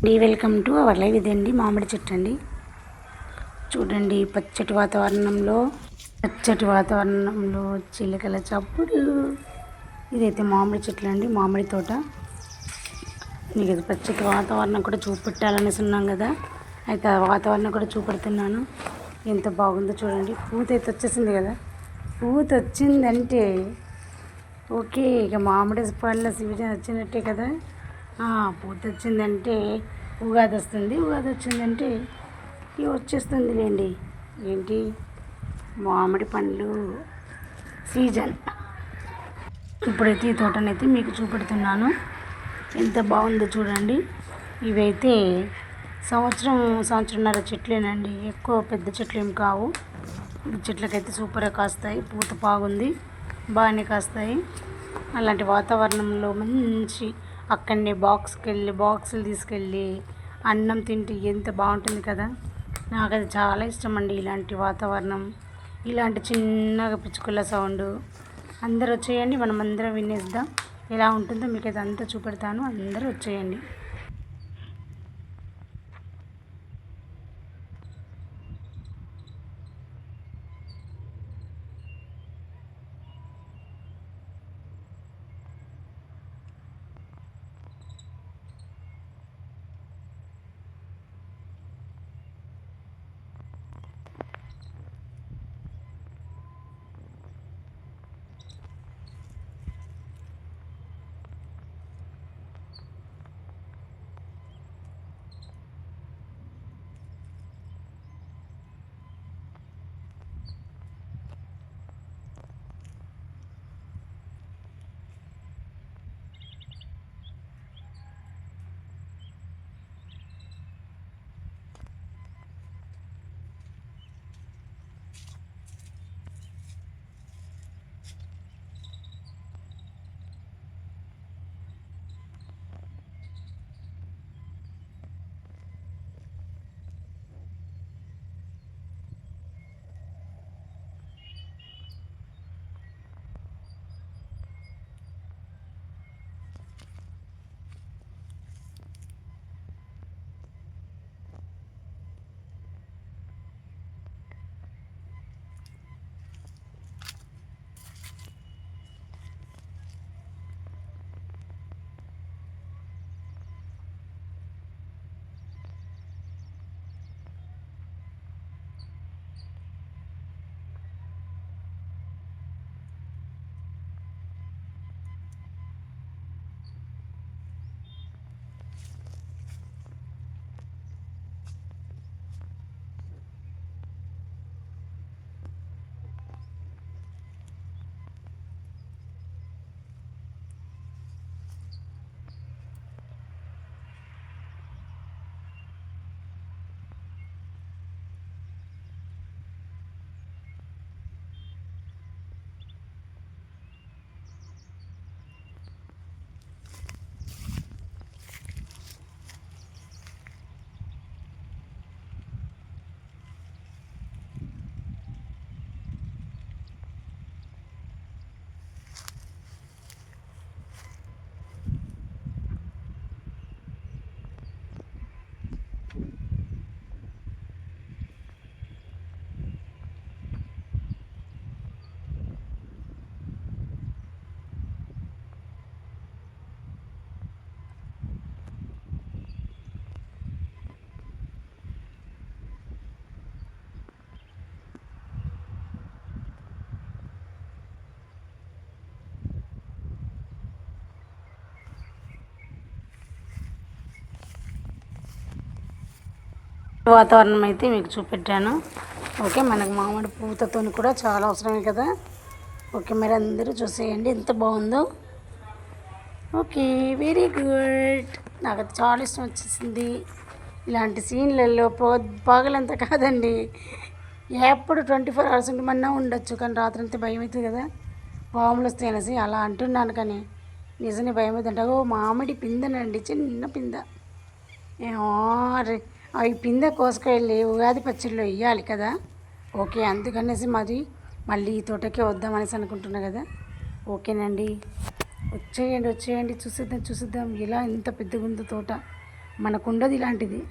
అండి welcome to our live ఇదండి మామిడి చెట్టు అండి. చూడండి పచ్చటి వాతావరణంలో పచ్చటి వాతావరణంలో చిలకల చప్పుడు. ఇదైతే మామిడి చెట్లు అండి మామిడి తోట. మీకు ఇది పచ్చటి వాతావరణం కూడా చూపెట్టాలనేసి ఉన్నాం కదా. అయితే ఆ వాతావరణం కూడా చూపెడుతున్నాను. ఎంత బాగుందో చూడండి. పూత అయితే వచ్చేసింది కదా. పూత వచ్చిందంటే ఓకే ఇక మామిడి పళ్ళ సీజన్ వచ్చినట్టే కదా. పూర్తి పూత వచ్చిందంటే ఉగాది వస్తుంది ఉగాది వచ్చిందంటే ఇవి వచ్చేస్తుంది లేండి ఏంటి? మామిడి పండ్లు సీజన్. ఇప్పుడైతే ఈ తోటనైతే మీకు చూపెడుతున్నాను. ఎంత బాగుందో చూడండి. ఇవైతే సంవత్సరం సంవత్సరంన్నర చెట్లేనండి. ఎక్కువ పెద్ద చెట్లు ఏం కావు చెట్లకైతే సూపర్గా కాస్తాయి. పూత బాగుంది. బాగానే కాస్తాయి. అలాంటి వాతావరణంలో మంచి అక్కడనే బాక్స్కి వెళ్ళి బాక్సులు తీసుకెళ్ళి అన్నం తింటే ఎంత బాగుంటుంది కదా? నాకు అది చాలా ఇష్టం అండి ఇలాంటి వాతావరణం. ఇలాంటి చిన్నగా పిచ్చుకల సౌండ్. అందరూ వచ్చేయండి మనం అందరం వినేద్దాం. ఎలా ఉంటుందో మీకు అది అంతా చూపెడతాను. అందరూ వచ్చేయండి. వాతావరణం అయితే మీకు చూపెట్టాను. ఓకే మనకు మామిడి పూతతో కూడా చాలా అవసరమే కదా. ఓకే మరి అందరూ చూసేయండి ఎంత బాగుందో. ఓకే వెరీ గుడ్ నాకు అది చాలా ఇష్టం వచ్చేసింది. ఇలాంటి సీన్లలో పో పగలంతా కాదండి. ఎప్పుడు ట్వంటీ ఫోర్ అవర్స్ ఉండమన్నా ఉండొచ్చు కానీ రాత్రి అంతా భయం అవుతుంది కదా. పాములు వస్తాయి అనేసి అలా అంటున్నాను కానీ నిజమే భయం అవుతుంటే ఓ మామిడి పిందెనండి చిన్న పింద. ఏమో రే- అవి పిందె కోసుకెళ్ళి ఉగాది పచ్చడిలో వేయాలి కదా? ఓకే అందుకనేసి మరి మళ్ళీ ఈ తోటకే వద్దామనేసి అనుకుంటున్నా కదా? ఓకేనండి. వచ్చేయండి వచ్చేయండి చూసిద్దాం చూసిద్దాం. ఇలా ఇంత పెద్దగా ఉందో తోట? మనకుండదు ఇలాంటిది.